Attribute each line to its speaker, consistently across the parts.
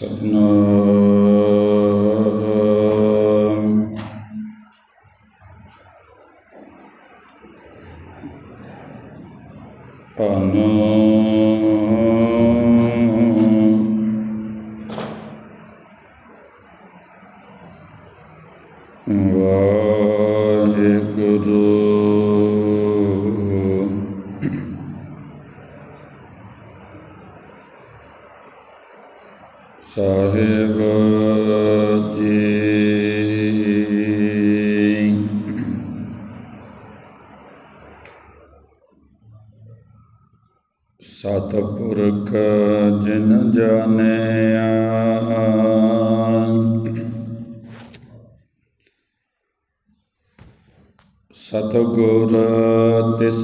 Speaker 1: ਸਤਨਾਮ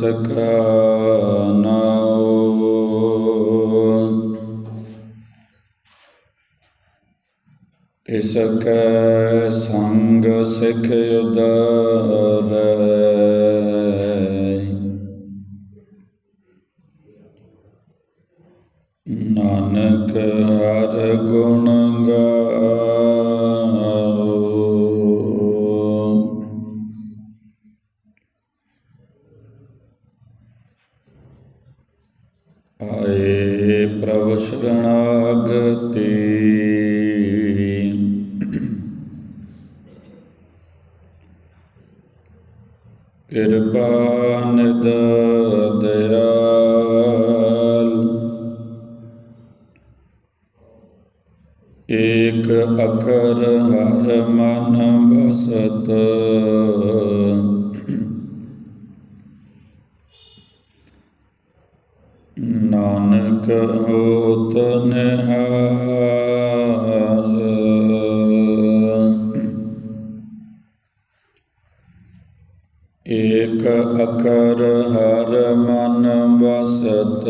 Speaker 1: ਤਿਸ ਤਿਸ ਕੈ ਸੰਗ ਸਿਖ ਉਦਰੈ। ਨਾਨਕ ਹਰ ਗੁਣ ਗਾ ਅਕਰ ਹਰ ਮਨ ਬਸਤ ਨਾਨਕ ਹੋਤ ਨਿਹਾਲ ਏਕ ਅਖਰ ਹਰ ਮਨ ਬਸਤ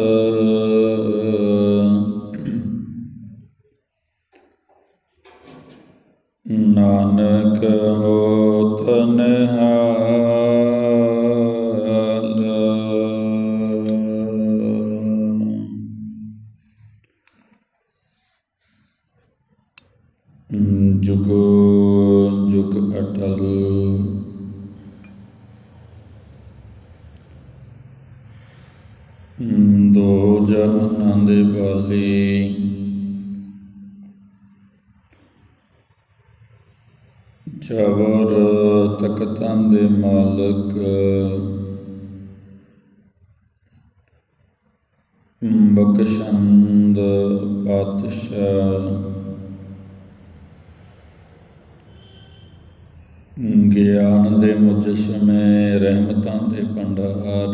Speaker 1: ਨਾਨਕ ਹੋਤ ਨਿਹਾਲ ਗਿਆਨ ਦੇ ਮੁਜਸਮੇ ਰਹਿਮਤਾਂ ਦੇ ਭੰਡਾਰ।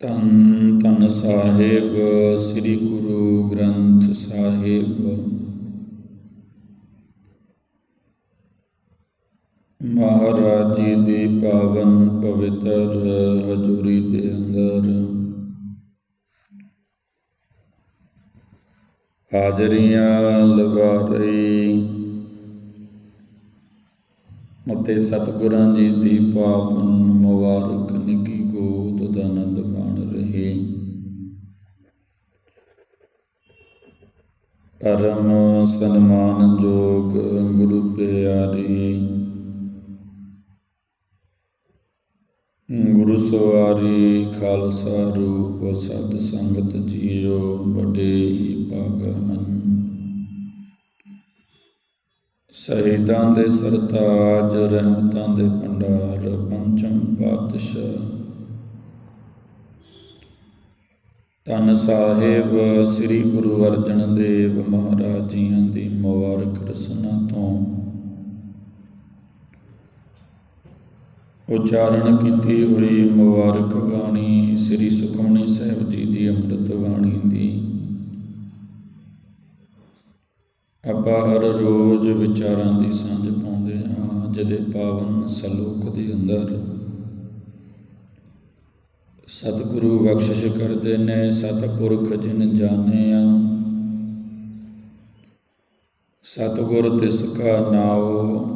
Speaker 1: ਤਨ ਤਨ ਸਾਹਿਬ, ਸ੍ਰੀ ਗੁਰੂ ਗ੍ਰੰਥ ਸਾਹਿਬ। ਮਹਾਰਾਜ ਜੀ ਦੀ ਪਾਵਨ ਪਵਿੱਤਰ ਹਜ਼ੂਰੀ ਦੇ ਅੰਦਰ ਹਾਜ਼ਰੀਆਂ ਲਗਾ ਅਤੇ ਸਤਿਗੁਰਾਂ ਜੀ ਦੀ ਪਾਵਨ ਮੁਬਾਰਕ ਨਿੱਕੀ ਗੋਦ ਦਾ ਆਨੰਦ ਮਾਣ ਰਹੇ। ਪਰਮ ਸਨਮਾਨਯੋਗ ਗੁਰੂ ਪਿਆਰੀ। ਗੁਰੂ ਸਵਾਰੀ ਖਾਲਸਾ ਰੂਪ ਸਤ ਸੰਗਤ ਜੀਓ ਵੱਡੇ ਹੀ ਭਾਗ ਸ਼ਹੀਦਾਂ ਦੇ ਸਰਤਾਜ, ਰਹਿਮਤਾਂ ਦੇ ਭੰਡਾਰ, ਪੰਚਮ ਪਾਤਸ਼ਾਹ। ਧੰਨ ਸਾਹਿਬ, ਸ੍ਰੀ ਗੁਰੂ ਅਰਜਨ ਦੇਵ ਮਹਾਰਾਜ ਜੀਆਂ ਦੀ ਮੁਬਾਰਕ ਰਸਨਾ ਤੋਂ। ਉਚਾਰਨ ਕੀਤੀ ਹੋਈ ਮੁਬਾਰਕ ਬਾਣੀ ਸ੍ਰੀ ਸੁਖਮਨੀ ਸਾਹਿਬ ਜੀ ਦੀ ਅੰਮ੍ਰਿਤ ਬਾਣੀ ਦੀ ਆਪਾਂ ਹਰ ਰੋਜ਼ ਵਿਚਾਰਾਂ ਦੀ ਸਾਂਝ ਪਾਉਂਦੇ ਹਾਂ, ਜਿਹਦੇ ਪਾਵਨ ਸਲੋਕ ਦੇ ਅੰਦਰ। ਸਤਿਗੁਰੂ ਬਖਸ਼ਿਸ਼ ਕਰਦੇ ਨੇ, ਸਤਿਪੁਰਖ ਜਿਨ ਜਾਣਿਆ। ਸਤਿਗੁਰ ਤਿਸ ਕਾ ਨਾਉ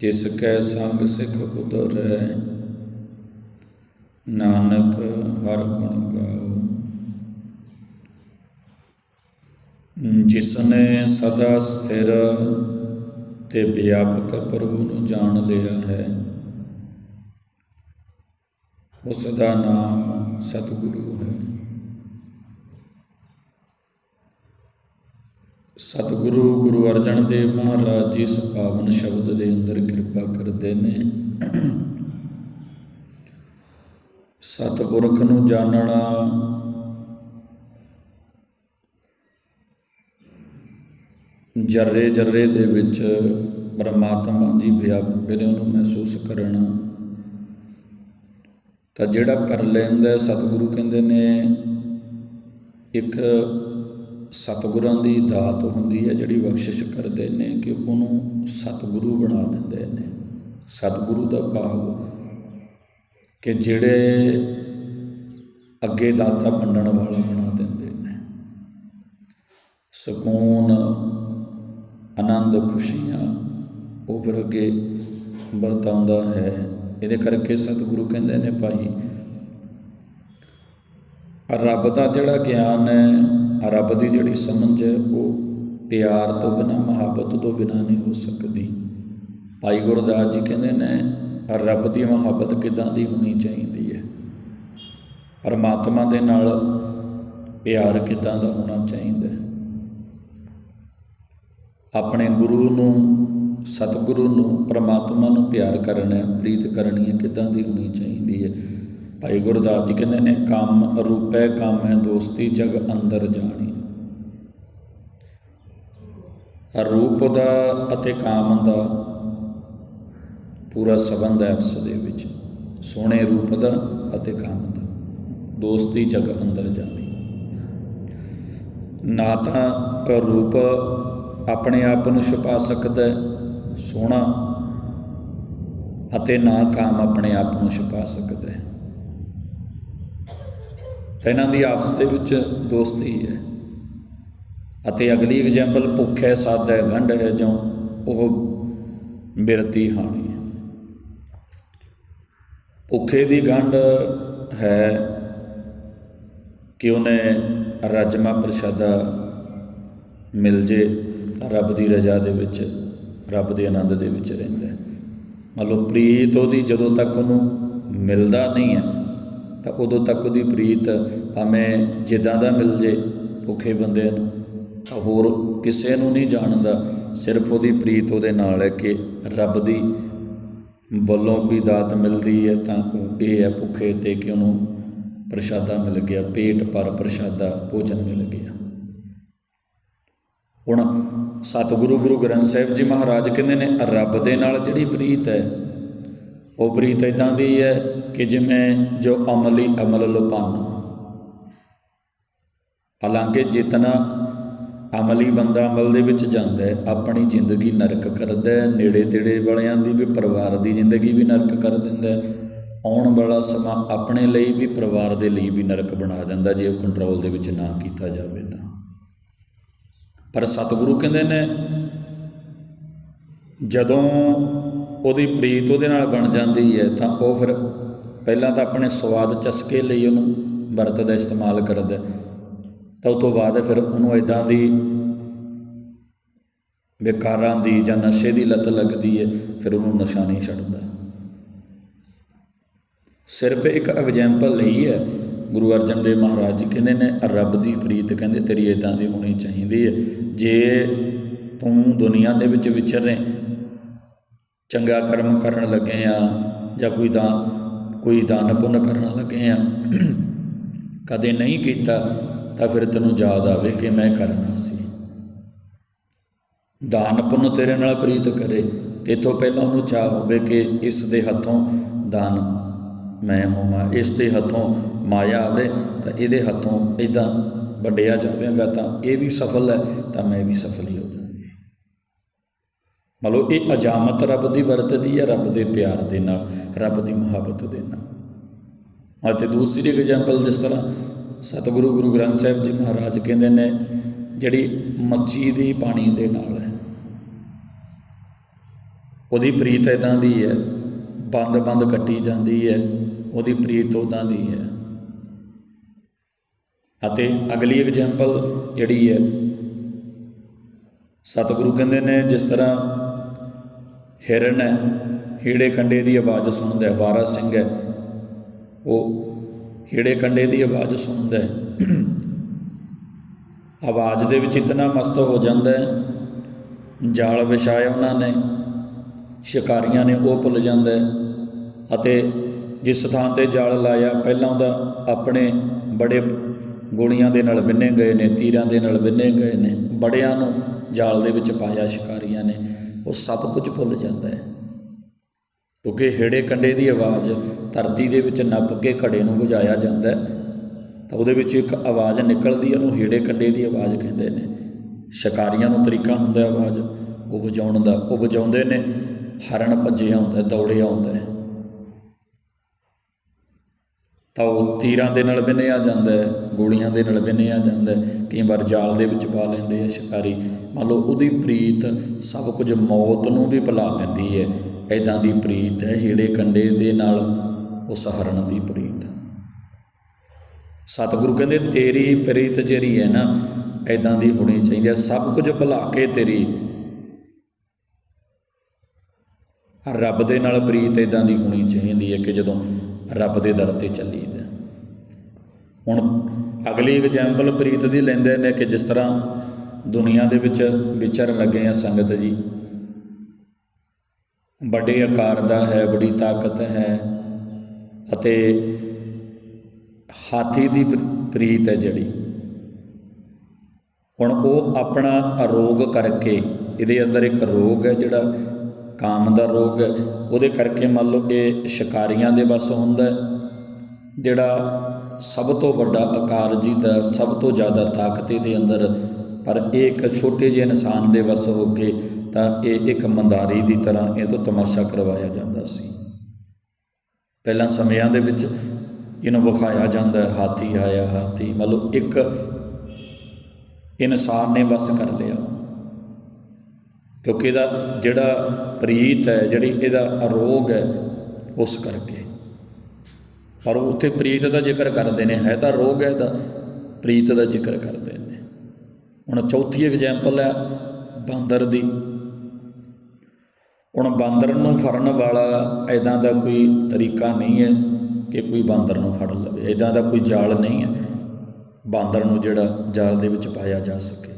Speaker 1: ਜਿਸ ਕੈ ਸੰਗ ਸਿਖ ਉਦਰੈ ਨਾਨਕ ਹਰ ਗੁਣ ਗਾਓ। ਜਿਸ ਨੇ ਸਦਾ ਸਥਿਰ ਤੇ ਵਿਆਪਕ ਪ੍ਰਭੂ ਨੂੰ ਜਾਣ ਲਿਆ ਹੈ ਉਸ ਦਾ ਨਾਮ ਸਤਿਗੁਰੂ ਹੈ। ਸਤਿਗੁਰੂ ਗੁਰੂ ਅਰਜਨ ਦੇਵ ਮਹਾਰਾਜ ਜੀ ਇਸ ਪਾਵਨ ਸ਼ਬਦ ਦੇ ਅੰਦਰ ਕਿਰਪਾ ਕਰਦੇ ਨੇ। ਸਤਿਪੁਰਖ ਨੂੰ ਜਾਣਨਾ ਜਰਰੇ ਜਰਰੇ ਦੇ ਵਿੱਚ ਪਰਮਾਤਮਾ ਦੀ ਵਿਆਪਕ ਨੂੰ ਮਹਿਸੂਸ ਕਰਨਾ। ਤਾਂ ਜਿਹੜਾ ਕਰ ਲੈਂਦਾ, ਸਤਿਗੁਰੂ ਕਹਿੰਦੇ ਨੇ, ਇੱਕ ਸਤਿਗੁਰਾਂ ਦੀ ਦਾਤ ਹੁੰਦੀ ਹੈ ਜਿਹੜੀ ਬਖਸ਼ਿਸ਼ ਕਰਦੇ ਨੇ ਕਿ ਉਹਨੂੰ ਸਤਿਗੁਰੂ ਬਣਾ ਦਿੰਦੇ ਨੇ। ਸਤਿਗੁਰੂ ਦਾ ਭਾਵ ਕਿ ਜਿਹੜੇ ਅੱਗੇ ਦਾਤਾ ਵੰਡਣ ਵਾਲਾ ਬਣਾ ਦਿੰਦੇ ਨੇ। ਸਕੂਨ ਆਨੰਦ, ਖੁਸ਼ੀਆਂ ਉਹ ਫਿਰ ਅੱਗੇ ਵਰਤਾਉਂਦਾ ਹੈ। ਇਹਦੇ ਕਰਕੇ ਸਤਿਗੁਰੂ ਕਹਿੰਦੇ ਨੇ ਭਾਈ, ਰੱਬ ਦਾ ਜਿਹੜਾ ਗਿਆਨ ਹੈ, ਰੱਬ ਦੀ ਜਿਹੜੀ ਸਮਝ ਹੈ, ਉਹ ਪਿਆਰ ਤੋਂ ਬਿਨਾ, ਮੁਹੱਬਤ ਤੋਂ ਬਿਨਾ ਨਹੀਂ ਹੋ ਸਕਦੀ। ਭਾਈ ਗੁਰਦਾਸ ਜੀ ਕਹਿੰਦੇ ਨੇ, ਰੱਬ ਦੀ ਮੁਹੱਬਤ ਕਿਦਾਂ ਦੀ ਹੋਣੀ ਚਾਹੀਦੀ ਹੈ? ਪਰਮਾਤਮਾ ਦੇ ਨਾਲ ਪਿਆਰ ਕਿਦਾਂ ਦਾ ਹੋਣਾ ਚਾਹੀਦਾ ਹੈ? ਆਪਣੇ ਗੁਰੂ ਨੂੰ, ਸਤਿਗੁਰੂ ਨੂੰ, ਪਰਮਾਤਮਾ ਨੂੰ ਪਿਆਰ ਕਰਨਾ ਹੈ ਪ੍ਰੀਤ ਕਰਨੀ ਹੈ ਕਿਦਾਂ ਦੀ ਹੋਣੀ ਚਾਹੀਦੀ ਹੈ? ਭਾਈ ਗੁਰਦਾਸ ਜੀ ਕਹਿੰਦੇ ਨੇ, ਕੰਮ ਰੂਪੈ ਕੰਮ ਹੈ ਦੋਸਤੀ ਜਗ ਅੰਦਰ ਜਾਣੀ। ਰੂਪ ਦਾ ਅਤੇ ਕਾਮ ਦਾ ਪੂਰਾ ਸਬੰਧ ਹੈ ਆਪਸ ਦੇ ਵਿੱਚ। ਸੋਹਣੇ ਰੂਪ ਦਾ ਅਤੇ ਕਾਮ ਦਾ। ਦੋਸਤੀ ਜਗ ਅੰਦਰ ਜਾਂਦੀ ਨਾ ਤਾਂ ਰੂਪ ਆਪਣੇ ਆਪ ਨੂੰ ਛੁਪਾ ਸਕਦਾ ਹੈ, ਸੋਹਣਾ ਅਤੇ ਨਾ ਕਾਮ ਆਪਣੇ ਆਪ ਨੂੰ ਛੁਪਾ ਸਕਦਾ ਹੈ। ਤਾਂ ਇਹਨਾਂ ਦੀ ਆਪਸ ਦੇ ਵਿੱਚ ਦੋਸਤੀ ਹੈ। ਅਤੇ ਅਗਲੀ ਐਗਜ਼ਾਮਪਲ ਭੁੱਖ ਹੈ, ਸਾਦਾ ਹੈ, ਗੰਢ ਹੈ, ਜੋ ਉਹ ਬਿਰਤੀ ਹਾਣੀ ਹੈ। ਭੁੱਖੇ ਦੀ ਗੰਢ ਹੈ ਕਿ ਉਹਨੇ ਰਜਮਾ ਪ੍ਰਸ਼ਾਦਾ ਮਿਲ ਜੇ। ਰੱਬ ਦੀ ਰਜ਼ਾ ਦੇ ਵਿੱਚ, ਰੱਬ ਦੇ ਆਨੰਦ ਦੇ ਵਿੱਚ ਰਹਿੰਦਾ ਹੈ। ਮੰਨ ਲਓ ਪ੍ਰੀਤ ਉਹਦੀ ਜਦੋਂ ਤੱਕ ਉਹਨੂੰ ਮਿਲਦਾ ਨਹੀਂ ਹੈ, ਤਾਂ ਉਦੋਂ ਤੱਕ ਉਹਦੀ ਪ੍ਰੀਤ ਭਾਵੇਂ ਜਿੱਦਾਂ ਦਾ ਮਿਲ ਜੇ ਭੁੱਖੇ ਬੰਦੇ ਨੂੰ, ਤਾਂ ਹੋਰ ਕਿਸੇ ਨੂੰ ਨਹੀਂ ਜਾਣਦਾ। ਸਿਰਫ ਉਹਦੀ ਪ੍ਰੀਤ ਉਹਦੇ ਨਾਲ ਹੈ ਕਿ ਰੱਬ ਦੀ ਵੱਲੋਂ ਕੋਈ ਦਾਤ ਮਿਲਦੀ ਹੈ ਤਾਂ ਉਹ ਇਹ ਹੈ ਭੁੱਖੇ ਤੇ ਕਿ ਉਹਨੂੰ ਪ੍ਰਸ਼ਾਦਾ ਮਿਲ ਗਿਆ, ਪੇਟ ਪਰ ਪ੍ਰਸ਼ਾਦਾ, ਭੋਜਨ ਮਿਲ ਗਿਆ। ਹੁਣ ਸਤਿਗੁਰੂ ਗੁਰੂ ਗ੍ਰੰਥ ਸਾਹਿਬ ਜੀ ਮਹਾਰਾਜ ਕਹਿੰਦੇ ਨੇ, ਰੱਬ ਦੇ ਨਾਲ ਜਿਹੜੀ ਪ੍ਰੀਤ ਹੈ, ਉਹ ਪ੍ਰੀਤ ਇਦਾਂ ਦੀ ਹੈ ਕਿ ਜਿਵੇਂ ਜੋ ਅਮਲੀ ਅਮਲ ਲੁਪਾਨਾ ਹਾਲਾਂਕਿ ਜਿਤਨਾ ਅਮਲੀ ਬੰਦਾ ਅਮਲ ਦੇ ਵਿੱਚ ਜਾਂਦਾ ਹੈ, ਆਪਣੀ ਜ਼ਿੰਦਗੀ ਨਰਕ ਕਰਦਾ ਹੈ ਨੇੜੇ ਤੇੜੇ ਵਾਲਿਆਂ ਦੀ ਵੀ, ਪਰਿਵਾਰ ਦੀ ਜ਼ਿੰਦਗੀ ਵੀ ਨਰਕ ਕਰ ਦਿੰਦਾ ਹੈ, ਆਉਣ ਵਾਲਾ ਸਮਾਂ ਆਪਣੇ ਲਈ ਵੀ, ਪਰਿਵਾਰ ਦੇ ਲਈ ਵੀ ਨਰਕ ਬਣਾ ਦਿੰਦਾ ਜੇ ਉਹ ਕੰਟਰੋਲ ਦੇ ਵਿੱਚ ਨਾ ਕੀਤਾ ਜਾਵੇ ਤਾਂ। ਪਰ ਸਤਿਗੁਰੂ ਕਹਿੰਦੇ ਨੇ, ਜਦੋਂ ਉਹਦੀ ਪ੍ਰੀਤ ਉਹਦੇ ਨਾਲ ਬਣ ਜਾਂਦੀ ਹੈ, ਤਾਂ ਉਹ ਫਿਰ ਪਹਿਲਾਂ ਤਾਂ ਆਪਣੇ ਸਵਾਦ ਚਸਕੇ ਲਈ ਉਹਨੂੰ ਵਰਤ ਦਾ ਇਸਤੇਮਾਲ ਕਰਦਾ ਤਾਂ ਉਸ ਤੋਂ ਬਾਅਦ ਫਿਰ ਉਹਨੂੰ ਇਦਾਂ ਦੀ ਵਿਕਾਰਾਂ ਦੀ ਜਾਂ ਨਸ਼ੇ ਦੀ ਲਤ ਲੱਗਦੀ ਹੈ, ਫਿਰ ਉਹਨੂੰ ਨਸ਼ਾ ਨਹੀਂ ਛੱਡਦਾ। ਸਿਰਫ ਇੱਕ ਐਗਜ਼ਾਮਪਲ ਲਈ ਹੈ ਗੁਰੂ ਅਰਜਨ ਦੇਵ ਮਹਾਰਾਜ ਜੀ ਕਹਿੰਦੇ ਨੇ, ਰੱਬ ਦੀ ਪ੍ਰੀਤ ਕਹਿੰਦੇ, ਤੇਰੀ ਇਦਾਂ ਦੀ ਹੋਣੀ ਚਾਹੀਦੀ ਹੈ ਜੇ ਤੂੰ ਦੁਨੀਆ ਦੇ ਵਿੱਚ ਵਿਚਰੇ ਚੰਗਾ ਕਰਮ ਕਰਨ ਲੱਗੇ ਆ, ਜਾਂ ਕੋਈ ਦਾ ਕੋਈ ਦਾਨ ਪੁੰਨ ਕਰਨ ਲੱਗੇ ਆ, ਕਦੇ ਨਹੀਂ ਕੀਤਾ, ਤਾਂ ਫਿਰ ਤੈਨੂੰ ਯਾਦ ਆਵੇ ਕਿ ਮੈਂ ਕਰਨਾ ਸੀ। ਦਾਨ ਪੁੰਨ ਤੇਰੇ ਨਾਲ ਪ੍ਰੀਤ ਕਰੇ, ਤੇ ਪਹਿਲਾਂ ਉਹਨੂੰ ਚਾਹ ਹੋਵੇ ਕਿ ਇਸ ਦੇ ਹੱਥੋਂ ਦਾਨ ਮੈਂ ਹੋਵਾਂ, ਇਸ ਦੇ ਹੱਥੋਂ ਮਾਇਆ ਆਵੇ, ਤਾਂ ਇਹਦੇ ਹੱਥੋਂ ਇਦਾਂ ਵੰਡਿਆ ਜਾਵੇਗਾ, ਤਾਂ ਇਹ ਵੀ ਸਫਲ ਹੈ, ਤਾਂ ਮੈਂ ਵੀ ਸਫਲ ਹੀ ਹੋ ਜਾਵਾਂਗੀ। ਮਤਲਬ ਇਹ ਅਜਾਮਤ ਰੱਬ ਦੀ ਵਰਤਦੀ ਹੈ, ਰੱਬ ਦੇ ਪਿਆਰ ਦੇ ਨਾਲ, ਰੱਬ ਦੀ ਮੁਹੱਬਤ ਦੇ ਨਾਲ। ਅਤੇ ਦੂਸਰੀ ਐਗਜ਼ਾਮਪਲ ਜਿਸ ਤਰ੍ਹਾਂ ਸਤਿਗੁਰੂ ਗੁਰੂ ਗ੍ਰੰਥ ਸਾਹਿਬ ਜੀ ਮਹਾਰਾਜ ਕਹਿੰਦੇ ਨੇ, ਜਿਹੜੀ ਮੱਛੀ ਦੀ ਪਾਣੀ ਦੇ ਨਾਲ ਹੈ। ਉਹਦੀ ਪ੍ਰੀਤ ਇਦਾਂ ਦੀ ਹੈ ਬੰਦ ਬੰਦ ਕੱਟੀ ਜਾਂਦੀ ਹੈ। ਉਹਦੀ ਪ੍ਰੀਤ ਉਦਾਂ ਦੀ ਹੈ। ਅਤੇ ਅਗਲੀ ਐਗਜ਼ਾਮਪਲ ਜਿਹੜੀ ਹੈ, ਸਤਿਗੁਰੂ ਕਹਿੰਦੇ ਨੇ ਜਿਸ ਤਰ੍ਹਾਂ ਹਿਰਨ ਹੈ ਹੀੜੇ ਕੰਡੇ ਦੀ ਆਵਾਜ਼ ਸੁਣਦਾ ਹੈ, ਵਾਰਾ ਸਿੰਘ ਹੈ, ਉਹ ਹੀੜੇ ਕੰਡੇ ਦੀ ਆਵਾਜ਼ ਸੁਣਦਾ ਹੈ। ਆਵਾਜ਼ ਦੇ ਵਿੱਚ ਇਤਨਾ ਮਸਤ ਹੋ ਜਾਂਦਾ ਹੈ, ਜਾਲ ਵਿਛਾਇਆ ਉਹਨਾਂ ਨੇ, ਸ਼ਿਕਾਰੀਆਂ ਨੇ ਉਹ ਭੁੱਲ ਜਾਂਦਾ ਹੈ, ਅਤੇ ਜਿਸ ਥਾਂ ਤੇ ਜਾਲ ਲਾਇਆ, ਪਹਿਲਾਂ ਉਹਦਾ ਆਪਣੇ ਬੜੇ ਗੋਲੀਆਂ ਦੇ ਨਾਲ ਵਿੰਨੇ ਗਏ ਨੇ, ਤੀਰਾਂ ਦੇ ਨਾਲ ਵਿੰਨੇ ਗਏ ਨੇ, ਬੜਿਆਂ ਨੂੰ ਜਾਲ ਦੇ ਵਿੱਚ ਪਾਇਆ, ਸ਼ਿਕਾਰੀਆਂ ਨੇ। ਉਹ ਸਭ ਕੁਝ ਭੁੱਲ ਜਾਂਦਾ ਹੈ। ਕਿਉਂਕਿ ਹੇੜੇ ਕੰਡੇ ਦੀ ਆਵਾਜ਼ ਧਰਤੀ ਦੇ ਵਿੱਚ ਨੱਪ ਕੇ ਘੜੇ ਨੂੰ ਵਜਾਇਆ ਜਾਂਦਾ ਹੈ। ਤਾਂ ਉਹਦੇ ਵਿੱਚ ਇੱਕ ਆਵਾਜ਼ ਨਿਕਲਦੀ ਹੈ, ਉਹਨੂੰ ਹੇੜੇ ਕੰਡੇ ਦੀ ਆਵਾਜ਼ ਕਹਿੰਦੇ ਨੇ। ਸ਼ਿਕਾਰੀਆਂ ਨੂੰ ਤਰੀਕਾ ਹੁੰਦਾ ਆਵਾਜ਼, ਉਹ ਵਜਾਉਣ ਦਾ, ਉਹ ਵਜਾਉਂਦੇ ਨੇ, ਹਰਨ ਭੱਜਿਆ ਹੁੰਦਾ ਦੌੜਿਆ ਹੁੰਦਾ ਹੈ ਤਾਂ ਉਹ ਤੀਰਾਂ ਦੇ ਨਾਲ ਵਿੰਨਿਆ ਜਾਂਦਾ ਹੈ, ਗੋਲੀਆਂ ਦੇ ਨਾਲ ਵਿੰਨਿਆ ਜਾਂਦਾ ਹੈ, ਕਈ ਵਾਰ ਜਾਲ ਦੇ ਵਿੱਚ ਪਾ ਲੈਂਦੇ ਆ ਸ਼ਿਕਾਰੀ। ਮੰਨ ਲਓ ਉਹਦੀ ਪ੍ਰੀਤ ਸਭ ਕੁਝ ਮੌਤ ਨੂੰ ਵੀ ਭੁਲਾ ਦਿੰਦੀ ਹੈ। ਐਦਾਂ ਦੀ ਪ੍ਰੀਤ ਹੈ, ਹੀੜੇ ਕੰਡੇ ਦੇ ਨਾਲ ਉਸ ਹਰਨ ਦੀ ਪ੍ਰੀਤ। ਸਤਿਗੁਰੂ ਕਹਿੰਦੇ, ਤੇਰੀ ਪ੍ਰੀਤ ਜਿਹੜੀ ਹੈ ਨਾ ਐਦਾਂ ਦੀ ਹੋਣੀ ਚਾਹੀਦੀ ਹੈ, ਸਭ ਕੁਝ ਭੁਲਾ ਕੇ ਤੇਰੀ। ਰੱਬ ਦੇ ਨਾਲ ਪ੍ਰੀਤ ਇਦਾਂ ਦੀ ਹੋਣੀ ਚਾਹੀਦੀ ਹੈ ਕਿ ਜਦੋਂ ਰੱਬ ਦੇ ਦਰ ਤੇ ਚੱਲੀਦਾ ਹੁਣ ਅਗਲੀ ਐਗਜ਼ਾਮਪਲ ਪ੍ਰੀਤ ਦੀ ਲੈਂਦੇ ਨੇ ਕਿ ਜਿਸ ਤਰ੍ਹਾਂ ਦੁਨੀਆ ਦੇ ਵਿੱਚ ਵਿਚਰਨ ਲੱਗੇ ਆ ਸੰਗਤ ਜੀ। ਵੱਡੇ ਆਕਾਰ ਦਾ ਹੈ ਬੜੀ ਤਾਕਤ ਹੈ ਅਤੇ ਹਾਥੀ ਦੀ ਪ੍ਰੀਤ ਹੈ ਜਿਹੜੀ। ਹੁਣ ਉਹ ਆਪਣਾ ਰੋਗ ਕਰਕੇ, ਇਹਦੇ ਅੰਦਰ ਇੱਕ ਰੋਗ ਹੈ ਜਿਹੜਾ ਕਾਮ ਦਾ ਰੋਗ ਹੈ ਉਹਦੇ ਕਰਕੇ ਮੰਨ ਲਓ ਇਹ ਸ਼ਿਕਾਰੀਆਂ ਦੇ ਵੱਸ ਹੁੰਦਾ ਜਿਹੜਾ ਸਭ ਤੋਂ ਵੱਡਾ ਆਕਾਰ ਜੀ ਦਾ ਸਭ ਤੋਂ ਜ਼ਿਆਦਾ ਤਾਕਤ ਇਹਦੇ ਅੰਦਰ ਪਰ ਇਹ ਇੱਕ ਛੋਟੇ ਜਿਹੇ ਇਨਸਾਨ ਦੇ ਵੱਸ ਹੋ ਕੇ ਤਾਂ ਇਹ ਇੱਕ ਮੰਦਾਰੀ ਦੀ ਤਰ੍ਹਾਂ ਇਹ ਤੋਂ ਤਮਾਸ਼ਾ ਕਰਵਾਇਆ ਜਾਂਦਾ ਸੀ। ਪਹਿਲਾਂ ਸਮਿਆਂ ਦੇ ਵਿੱਚ ਇਹਨੂੰ ਵਿਖਾਇਆ ਜਾਂਦਾ ਹੈ, ਹਾਥੀ ਆਇਆ ਹਾਥੀ ਮਤਲਬ ਇੱਕ ਇਨਸਾਨ ਨੇ ਵਸ ਕਰ ਲਿਆ। ਕਿਉਂਕਿ ਇਹਦਾ ਜਿਹੜਾ ਪ੍ਰੀਤ ਹੈ, ਜਿਹੜੀ ਇਹਦਾ ਅਰੋਗ ਹੈ, ਉਸ ਕਰਕੇ। ਪਰ ਉਹ ਉੱਥੇ ਪ੍ਰੀਤ ਦਾ ਜ਼ਿਕਰ ਕਰਦੇ ਨੇ, ਹੈ ਤਾਂ ਰੋਗ ਹੈ ਦਾ ਪ੍ਰੀਤ ਦਾ ਜ਼ਿਕਰ ਕਰਦੇ ਨੇ। ਹੁਣ ਚੌਥੀ ਐਗਜ਼ਾਮਪਲ ਹੈ ਬਾਂਦਰ ਦੀ। ਹੁਣ ਬਾਂਦਰ ਨੂੰ ਫੜਨ ਵਾਲਾ ਐਦਾਂ ਦਾ ਕੋਈ ਤਰੀਕਾ ਨਹੀਂ ਹੈ ਕਿ ਕੋਈ ਬਾਂਦਰ ਨੂੰ ਫੜ ਲਵੇ। ਐਦਾਂ ਦਾ ਕੋਈ ਜਾਲ ਨਹੀਂ ਹੈ ਬਾਂਦਰ ਨੂੰ ਜਿਹੜਾ ਜਾਲ ਦੇ ਵਿੱਚ ਪਾਇਆ ਜਾ ਸਕੇ।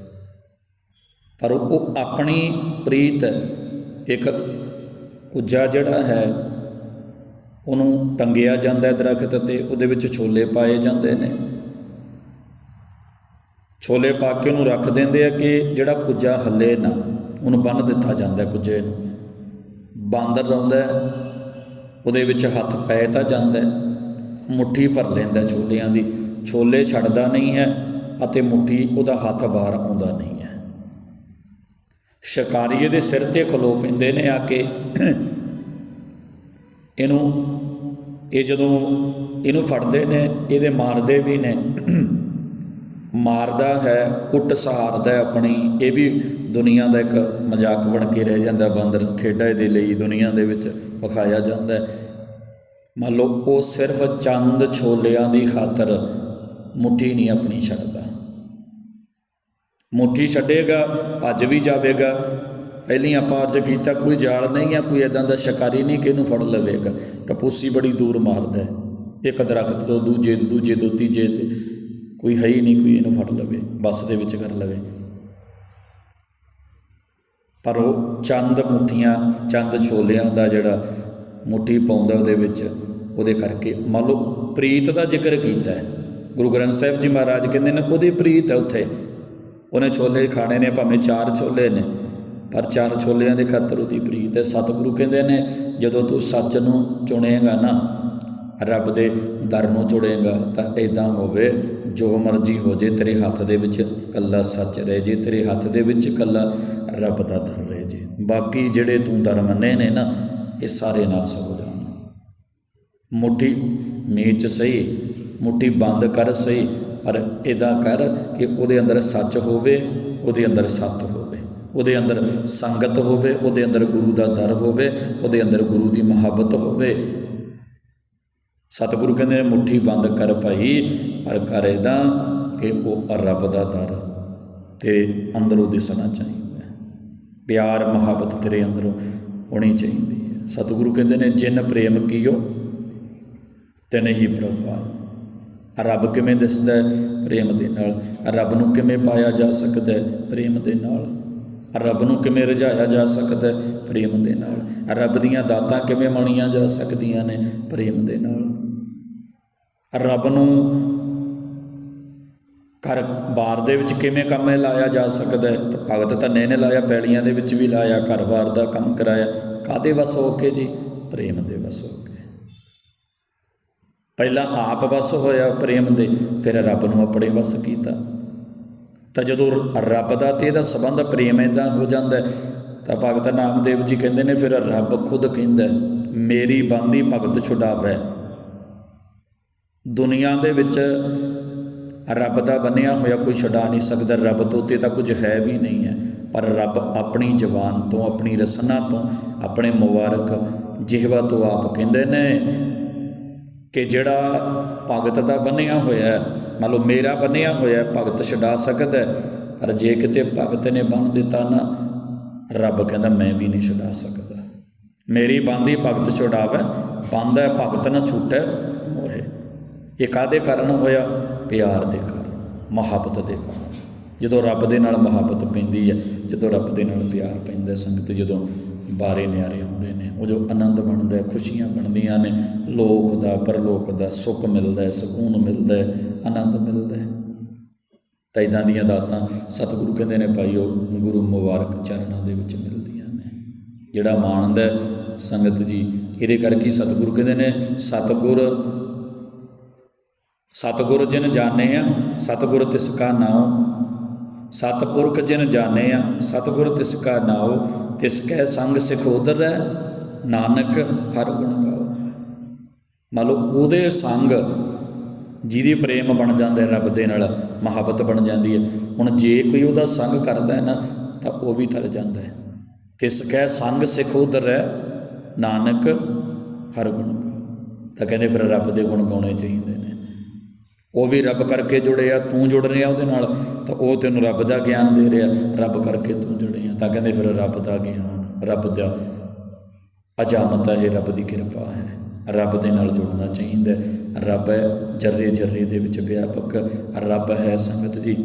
Speaker 1: ਪਰ ਉਹ ਆਪਣੀ ਪ੍ਰੀਤ ਇੱਕ ਕੁੱਜਾ ਜਿਹੜਾ ਹੈ ਉਹਨੂੰ ਟੰਗਿਆ ਜਾਂਦਾ ਹੈ ਦਰਖਤ ਤੇ ਉਹਦੇ ਵਿੱਚ ਛੋਲੇ ਪਾਏ ਜਾਂਦੇ ਨੇ। ਛੋਲੇ ਪਾ ਕੇ ਉਹਨੂੰ ਰੱਖ ਦਿੰਦੇ ਆ ਕਿ ਜਿਹੜਾ ਕੁੱਜਾ ਹੱਲੇ ਨਾ ਉਹਨੂੰ ਬੰਨ ਦਿੱਤਾ ਜਾਂਦਾ ਹੈ ਕੁੱਜੇ ਨੂੰ। ਬਾਂਦਰ ਆਉਂਦਾ ਉਹਦੇ ਵਿੱਚ ਹੱਥ ਪੈ ਤਾਂ ਜਾਂਦਾ ਹੈ, ਮੁੱਠੀ ਭਰ ਲੈਂਦਾ ਛੋਲਿਆਂ ਦੀ। ਛੋਲੇ ਛੱਡਦਾ ਨਹੀਂ ਹੈ ਅਤੇ ਮੁੱਠੀ ਉਹਦਾ ਹੱਥ ਬਾਹਰ ਆਉਂਦਾ ਨਹੀਂ ਸ਼ਿਕਾਰੀਏ ਦੇ ਸਿਰ ਤੇ ਖਲੋ ਪੈਂਦੇ ਨੇ ਆ ਕੇ। ਇਹਨੂੰ, ਇਹ ਜਦੋਂ ਇਹਨੂੰ ਫੜਦੇ ਨੇ, ਇਹਦੇ ਮਾਰਦੇ ਵੀ ਨੇ। ਮਾਰਦਾ ਹੈ, ਕੁੱਟ ਸਹਾਰਦਾ ਆਪਣੀ। ਇਹ ਵੀ ਦੁਨੀਆ ਦਾ ਇੱਕ ਮਜ਼ਾਕ ਬਣ ਕੇ ਰਹਿ ਜਾਂਦਾ, ਬਾਂਦਰ ਖੇਡਾਂ ਇਹਦੇ ਲਈ ਦੁਨੀਆ ਦੇ ਵਿੱਚ ਵਿਖਾਇਆ ਜਾਂਦਾ ਹੈ। ਮੰਨ ਲਓ, ਉਹ ਸਿਰਫ ਚੰਦ ਛੋਲਿਆਂ ਦੀ ਖਾਤਰ ਮੁੱਠੀ ਨਹੀਂ ਆਪਣੀ ਛੱਡ ਮੁੱਠੀ ਛੱਡੇਗਾ, ਭੱਜ ਵੀ ਜਾਵੇਗਾ। ਪਹਿਲੀ ਆਪਾਂ ਅਰਜ ਕੀਤਾ ਕੋਈ ਜਾਲ ਨਹੀਂ ਹੈ ਕੋਈ ਇਦਾਂ ਦਾ ਸ਼ਿਕਾਰੀ ਨਹੀਂ ਕਿ ਇਹਨੂੰ ਫੜ ਲਵੇਗਾ। ਟਪੂਸੀ ਬੜੀ ਦੂਰ ਮਾਰਦਾ ਹੈ। ਇੱਕ ਦਰਖਤ ਤੋਂ ਦੂਜੇ ਦੂਜੇ ਤੋਂ ਤੀਜੇ ਤੇ ਕੋਈ ਹੈ ਹੀ ਨਹੀਂ, ਕੋਈ ਇਹਨੂੰ ਫੜ ਲਵੇ, ਬੱਸ ਦੇ ਵਿੱਚ ਕਰ ਲਵੇ। ਪਰ ਉਹ ਚੰਦ ਮੁੱਠੀਆਂ, ਚੰਦ ਛੋਲਿਆਂ ਦਾ ਜਿਹੜਾ ਮੁੱਠੀ ਪਾਉਂਦਾ ਉਹਦੇ ਵਿੱਚ, ਉਹਦੇ ਕਰਕੇ ਮੰਨ ਲਓ ਪ੍ਰੀਤ ਦਾ ਜ਼ਿਕਰ ਕੀਤਾ ਹੈ। ਗੁਰੂ ਗ੍ਰੰਥ ਸਾਹਿਬ ਜੀ ਮਹਾਰਾਜ ਕਹਿੰਦੇ ਨੇ, ਉਹਦੀ ਪ੍ਰੀਤ ਹੈ ਉੱਥੇ। ਉਹਨੇ ਛੋਲੇ ਖਾਣੇ ਨੇ, ਭਾਵੇਂ ਚਾਰ ਛੋਲੇ ਨੇ, ਪਰ ਚਾਰ ਛੋਲਿਆਂ ਦੇ ਖਾਤਰ ਉਹਦੀ ਪ੍ਰੀਤ ਹੈ ਸਤਿਗੁਰੂ ਕਹਿੰਦੇ ਨੇ, ਜਦੋਂ ਤੂੰ ਸੱਚ ਨੂੰ ਚੁਣੇਗਾ ਨਾ, ਰੱਬ ਦੇ ਦਰ ਨੂੰ ਚੁੜੇਗਾ ਤਾਂ ਇਦਾਂ ਹੋਵੇ, ਜੋ ਮਰਜ਼ੀ ਹੋ ਜੇ, ਤੇਰੇ ਹੱਥ ਦੇ ਵਿੱਚ ਕੱਲਾ ਸੱਚ ਰਹਿ ਜੇ, ਤੇਰੇ ਹੱਥ ਦੇ ਵਿੱਚ ਕੱਲਾ ਰੱਬ ਦਾ ਦਰ ਰਹਿ ਜੇ। ਬਾਕੀ ਜਿਹੜੇ ਤੂੰ ਦਰ ਮੰਨੇ ਨੇ ਨਾ, ਇਹ ਸਾਰੇ ਨਾਸ ਹੋ ਜਾਣ। ਮੁੱਠੀ ਨੀਚ ਸਹੀ, ਮੁੱਠੀ ਬੰਦ ਕਰ ਸਹੀ ਪਰ ਇਦਾਂ ਕਰ ਕਿ ਉਹਦੇ ਅੰਦਰ ਸੱਚ ਹੋਵੇ, ਉਹਦੇ ਅੰਦਰ ਸੱਤ ਹੋਵੇ। ਉਹਦੇ ਅੰਦਰ ਸੰਗਤ ਹੋਵੇ, ਉਹਦੇ ਅੰਦਰ ਗੁਰੂ ਦਾ ਦਰ ਹੋਵੇ, ਉਹਦੇ ਅੰਦਰ ਗੁਰੂ ਦੀ ਮੁਹੱਬਤ ਹੋਵੇ। ਸਤਿਗੁਰੂ ਕਹਿੰਦੇ ਨੇ, ਮੁੱਠੀ ਬੰਦ ਕਰ ਭਾਈ, ਪਰ ਕਰ ਏਦਾਂ ਕਿ ਉਹ ਰੱਬ ਦਾ ਦਰ ਤੇਰੇ ਅੰਦਰੋਂ ਦਿਸਣਾ ਚਾਹੀਦਾ ਪਿਆਰ, ਮੁਹੱਬਤ ਤੇਰੇ ਅੰਦਰੋਂ ਹੋਣੀ ਚਾਹੀਦੀ ਹੈ। ਸਤਿਗੁਰੂ ਕਹਿੰਦੇ ਨੇ, ਜਿਨ ਪ੍ਰੇਮ ਕੀਓ, ਤਿਨ ਹੀ ਪ੍ਰਭ ਪਾਇਆ ਰੱਬ ਕਿਵੇਂ ਦਿਸਦਾ ਹੈ ਪ੍ਰੇਮ ਦੇ ਨਾਲ? ਰੱਬ ਨੂੰ ਕਿਵੇਂ ਪਾਇਆ ਜਾ ਸਕਦਾ ਹੈ ਪ੍ਰੇਮ ਦੇ ਨਾਲ? ਰੱਬ ਨੂੰ ਕਿਵੇਂ ਰਝਾਇਆ ਜਾ ਸਕਦਾ ਹੈ ਪ੍ਰੇਮ ਦੇ ਨਾਲ? ਰੱਬ ਦੀਆਂ ਦਾਤਾਂ ਕਿਵੇਂ ਮਣੀਆਂ ਜਾ ਸਕਦੀਆਂ ਨੇ ਪ੍ਰੇਮ ਦੇ ਨਾਲ? ਰੱਬ ਨੂੰ ਘਰ ਬਾਰ ਦੇ ਵਿੱਚ ਕਿਵੇਂ ਕੰਮ ਲਾਇਆ ਜਾ ਸਕਦਾ ਹੈ? ਤਾਂ ਭਗਤ ਧੰਨੇ ਨੇ ਲਾਇਆ, ਪੈਲੀਆਂ ਦੇ ਵਿੱਚ ਵੀ ਲਾਇਆ ਘਰ-ਬਾਰ ਦਾ ਕੰਮ ਕਰਾਇਆ। ਕਾਦੇ ਵਸ ਹੋ ਕੇ ਜੀ? ਪ੍ਰੇਮ ਦੇ ਵਸ ਹੋ ਪਹਿਲਾਂ ਆਪ ਵਸ ਹੋਇਆ ਪ੍ਰੇਮ ਦੇ, ਫਿਰ ਰੱਬ ਨੂੰ ਆਪਣੇ ਵਸ ਕੀਤਾ। ਤਾਂ ਜਦੋਂ ਰੱਬ ਦਾ ਤੇ ਇਹਦਾ ਸੰਬੰਧ ਪ੍ਰੇਮ ਇਦਾਂ ਹੋ ਜਾਂਦਾ ਤਾਂ ਭਗਤ ਨਾਮਦੇਵ ਜੀ ਕਹਿੰਦੇ ਨੇ, ਫਿਰ ਰੱਬ ਖੁਦ ਕਹਿੰਦਾ ਮੇਰੀ ਬੰਦੀ ਭਗਤ ਛੁਡਾਵੇ। ਦੁਨੀਆ ਦੇ ਵਿੱਚ ਰੱਬ ਦਾ ਬੰਨਿਆ ਹੋਇਆ ਕੋਈ ਛੁਡਾ ਨਹੀਂ ਸਕਦਾ, ਰੱਬ ਤੋਂ ਤੇ ਤਾਂ ਕੁਝ ਹੈ ਵੀ ਨਹੀਂ ਹੈ। ਪਰ ਰੱਬ ਆਪਣੀ ਜ਼ਬਾਨ ਤੋਂ, ਆਪਣੀ ਰਸਨਾ ਤੋਂ, ਆਪਣੇ ਮੁਬਾਰਕ ਜਿਹਵਾ ਤੋਂ ਆਪ ਕਹਿੰਦੇ ਨੇ ਕਿ ਜਿਹੜਾ ਭਗਤ ਦਾ ਬੰਨਿਆ ਹੋਇਆ ਮੰਨ ਲਓ ਮੇਰਾ ਬੰਨਿਆ ਹੋਇਆ ਭਗਤ ਛਡਾ ਸਕਦਾ ਪਰ ਜੇ ਕਿਤੇ ਭਗਤ ਨੇ ਬੰਨ ਦਿੱਤਾ ਨਾ, ਰੱਬ ਕਹਿੰਦਾ ਮੈਂ ਵੀ ਨਹੀਂ ਛਡਾ ਸਕਦਾ। ਮੇਰੀ ਬੰਦੀ ਭਗਤ ਛੁਡਾਵੇ, ਬੰਦ ਹੈ, ਭਗਤ ਨਾ ਛੁੱਟੈ ਮੋਹੇ ਇਹ ਕਾਦੇ ਕਾਰਨ ਹੋਇਆ, ਪਿਆਰ ਦੇ ਕਾਰਨ, ਮੁਹੱਬਤ ਦੇ ਕਾਰਨ। ਜਦੋਂ ਰੱਬ ਦੇ ਨਾਲ ਮੁਹੱਬਤ ਪੈਂਦੀ ਹੈ, ਜਦੋਂ ਰੱਬ ਦੇ ਨਾਲ ਪਿਆਰ ਪੈਂਦਾ ਸੰਗਤ, ਜਦੋਂ ਬਾਰੇ ਨਿਆਰੇ ਹੁੰਦੇ ਨੇ। ਉਹ ਜੋ ਆਨੰਦ ਬਣਦਾ ਹੈ, ਖੁਸ਼ੀਆਂ ਬਣਦੀਆਂ ਨੇ, ਲੋਕ ਦਾ, ਪਰਲੋਕ ਦਾ ਸੁੱਖ ਮਿਲਦਾ ਹੈ, ਸਕੂਨ ਮਿਲਦਾ ਹੈ, ਆਨੰਦ ਮਿਲਦਾ ਹੈ। ਤਾਂ ਇਦਾਂ ਦੀਆਂ ਦਾਤਾਂ ਸਤਿਗੁਰੂ ਕਹਿੰਦੇ ਨੇ, ਭਾਈਓ, ਗੁਰੂ ਮੁਬਾਰਕ ਚਰਨਾਂ ਦੇ ਵਿੱਚ ਮਿਲਦੀਆਂ ਨੇ। ਜਿਹੜਾ ਮਾਣਦਾ ਸੰਗਤ ਜੀ, ਇਹਦੇ ਕਰਕੇ ਸਤਿਗੁਰੂ ਕਹਿੰਦੇ ਨੇ, ਸਤਿਗੁਰ ਸਤਿਗੁਰ ਜਿਨ ਜਾਣੇ ਆ, ਸਤਿਗੁਰ ਤਿਸ ਕਾ ਨਾਉ ਸਤਿਪੁਰਖ ਜਿਨ ਜਾਣੇ ਆ, ਸਤਿਗੁਰ ਤਿਸ ਕਾ ਨਾਉ, ਤਿਸ ਕੈ ਸੰਗ ਸਿਖੋਦਰ ਹੈ ਨਾਨਕ ਹਰ ਗੁਣ ਗਾਓ। ਮੰਨ ਲਓ ਉਹਦੇ ਸੰਗ ਜਿਹਦੇ ਪ੍ਰੇਮ ਬਣ ਜਾਂਦਾ ਰੱਬ ਦੇ ਨਾਲ ਮੁਹੱਬਤ ਬਣ ਜਾਂਦੀ ਹੈ ਹੁਣ ਜੇ ਕੋਈ ਉਹਦਾ ਸੰਗ ਕਰਦਾ ਹੈ ਨਾ, ਤਾਂ ਉਹ ਵੀ ਤਰ ਜਾਂਦਾ ਹੈ। ਤਿਸ ਕੈ ਸੰਗ ਸਿਖੋਦਰ ਹੈ ਨਾਨਕ ਹਰ ਗੁਣ ਗਾਓ। ਤਾਂ ਕਹਿੰਦੇ ਫਿਰ ਰੱਬ ਦੇ ਗੁਣ ਗਾਉਣੇ ਚਾਹੀਦੇ ਉਹ ਵੀ ਰੱਬ ਕਰਕੇ ਜੁੜਿਆ ਤੂੰ ਜੁੜ ਰਿਹਾ ਉਹਦੇ ਨਾਲ, ਤਾਂ ਉਹ ਤੈਨੂੰ ਰੱਬ ਦਾ ਗਿਆਨ ਦੇ ਰਿਹਾ, ਰੱਬ ਕਰਕੇ ਤੂੰ ਜੁੜਿਆ ਤਾਂ ਕਹਿੰਦੇ ਫਿਰ ਰੱਬ ਦਾ ਗਿਆਨ, ਰੱਬ ਦਾ ਅਜਾਮਤ ਹੈ ਇਹ ਰੱਬ ਦੀ ਕਿਰਪਾ ਹੈ। ਰੱਬ ਦੇ ਨਾਲ ਜੁੜਨਾ ਚਾਹੀਦਾ ਰੱਬ ਹੈ ਜਰਰੇ ਜਰਰੇ ਦੇ ਵਿੱਚ ਵਿਆਪਕ, ਰੱਬ ਹੈ ਸੰਗਤ ਜੀ।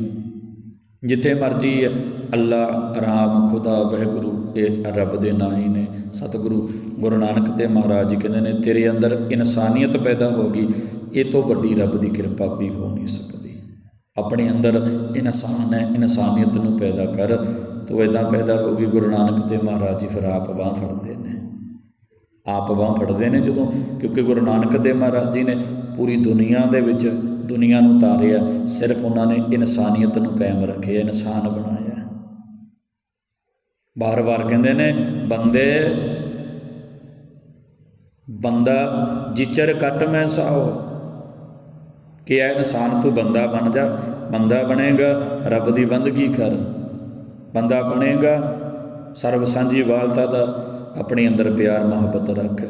Speaker 1: ਜਿੱਥੇ ਮਰਜ਼ੀ ਅੱਲਾ, ਰਾਮ, ਖੁਦਾ, ਵਾਹਿਗੁਰੂ, ਇਹ ਰੱਬ ਦੇ ਨਾਂ ਹੀ ਨੇ। ਸਤਿਗੁਰੂ ਗੁਰੂ ਨਾਨਕ ਦੇਵ ਮਹਾਰਾਜ ਜੀ ਕਹਿੰਦੇ ਨੇ, ਤੇਰੇ ਅੰਦਰ ਇਨਸਾਨੀਅਤ ਪੈਦਾ ਹੋ ਗਈ। ਇਹ ਤੋਂ ਵੱਡੀ ਰੱਬ ਦੀ ਕਿਰਪਾ ਕੋਈ ਹੋ ਨਹੀਂ ਸਕਦੀ। ਆਪਣੇ ਅੰਦਰ ਇਨਸਾਨ ਹੈ, ਇਨਸਾਨੀਅਤ ਨੂੰ ਪੈਦਾ ਕਰ, ਤੋ ਇਦਾਂ ਪੈਦਾ ਹੋ ਗਈ, ਗੁਰੂ ਨਾਨਕ ਦੇਵ ਮਹਾਰਾਜ ਜੀ ਫਿਰ ਆਪ ਬਾਂਹ ਫੜਦੇ ਨੇ। ਆਪ ਬਾਂਹ ਫੜਦੇ ਨੇ ਜਦੋਂ, ਕਿਉਂਕਿ ਗੁਰੂ ਨਾਨਕ ਦੇਵ ਮਹਾਰਾਜ ਜੀ ਨੇ ਪੂਰੀ ਦੁਨੀਆ ਦੇ ਵਿੱਚ ਦੁਨੀਆ ਨੂੰ ਤਾਰਿਆ, ਸਿਰਫ ਉਹਨਾਂ ਨੇ ਇਨਸਾਨੀਅਤ ਨੂੰ ਕਾਇਮ ਰੱਖਿਆ, ਇਨਸਾਨ ਬਣਾਇਆ। ਬਾਰ-ਬਾਰ ਕਹਿੰਦੇ ਨੇ, ਬੰਦੇ, ਬੰਦਾ ਜਿਚਰ ਕੱਟ ਮੈਂ ਸਾਓ ਕਿ ਐ ਇਨਸਾਨ ਤੂੰ ਬੰਦਾ ਬਣ ਜਾ, ਬੰਦਾ ਬਣੇਗਾ, ਰੱਬ ਦੀ ਬੰਦਗੀ ਕਰ। ਬੰਦਾ ਬਣੇਗਾ, ਸਰਬ ਸਾਂਝੀ ਵਾਲਤਾ ਦਾ ਆਪਣੇ ਅੰਦਰ ਪਿਆਰ, ਮੁਹੱਬਤ ਰੱਖ।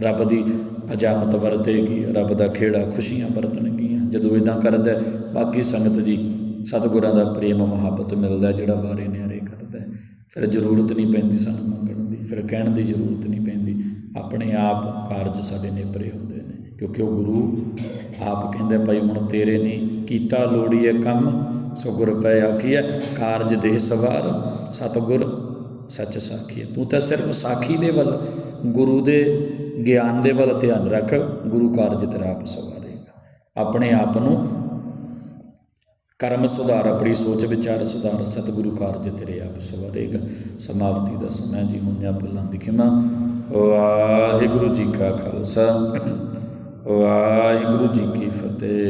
Speaker 1: ਰੱਬ ਦੀ ਅਜਾਮਤ ਵਰਤੇਗੀ, ਰੱਬ ਦਾ ਖੇੜਾ ਖੁਸ਼ੀਆਂ ਵਰਤਣਗੀਆਂ। ਜਦੋਂ ਇਦਾਂ ਕਰਦਾ ਬਾਕੀ ਸੰਗਤ ਜੀ, ਸਤਿਗੁਰਾਂ ਦਾ ਪ੍ਰੇਮ, ਮੁਹੱਬਤ ਮਿਲਦਾ ਜਿਹੜਾ ਬਾਰੇ ਨਿਆਰੇ ਕਰਦਾ ਫਿਰ ਜ਼ਰੂਰਤ ਨਹੀਂ ਪੈਂਦੀ ਸਾਨੂੰ ਮੰਗਣ ਦੀ, ਫਿਰ ਕਹਿਣ ਦੀ ਜ਼ਰੂਰਤ ਨਹੀਂ ਪੈਂਦੀ। ਆਪਣੇ ਆਪ ਕਾਰਜ ਸਾਡੇ ਨੇਪਰੇ ਹੁੰਦੇ ਕਿਉਂਕਿ ਉਹ ਗੁਰੂ ਆਪ ਕਹਿੰਦੇ ਭਾਈ ਹੁਣ ਤੇਰੇ ਨਹੀਂ ਕੀਤਾ ਲੋੜੀ ਹੈ ਕੰਮ, ਸੋ ਗੁਰ ਪੈ ਆਖੀਐ, ਕਾਰਜ ਦੇ ਸਵਾਰ, ਸਤਿਗੁਰ ਸੱਚ ਸਾਖੀ ਹੈ। ਤੂੰ ਤਾਂ ਸਿਰਫ ਸਾਖੀ ਦੇ ਵੱਲ, ਗੁਰੂ ਦੇ ਗਿਆਨ ਦੇ ਵੱਲ ਧਿਆਨ ਰੱਖ, ਗੁਰੂ ਕਾਰਜ ਤੇਰਾ ਆਪ ਸਵਾਰੇਗਾ। ਆਪਣੇ ਆਪ ਨੂੰ ਕਰਮ ਸੁਧਾਰ, ਆਪਣੀ ਸੋਚ ਵਿਚਾਰ ਸੁਧਾਰ, ਸਤਿਗੁਰੂ ਕਾਰਜ ਤੇਰੇ ਆਪ ਸਵਾਰੇਗਾ। ਸਮਾਪਤੀ ਦਾ ਸਮਾਂ ਜੀ ਹੁੰਦਿਆਂ ਭੁੱਲਾਂ ਦੀ ਖਿਮਾ। ਵਾਹਿਗੁਰੂ ਜੀ ਕਾ ਖਾਲਸਾ। ਵਾਹਿਗੁਰੂ ਜੀ ਕੀ ਫਤਿਹ।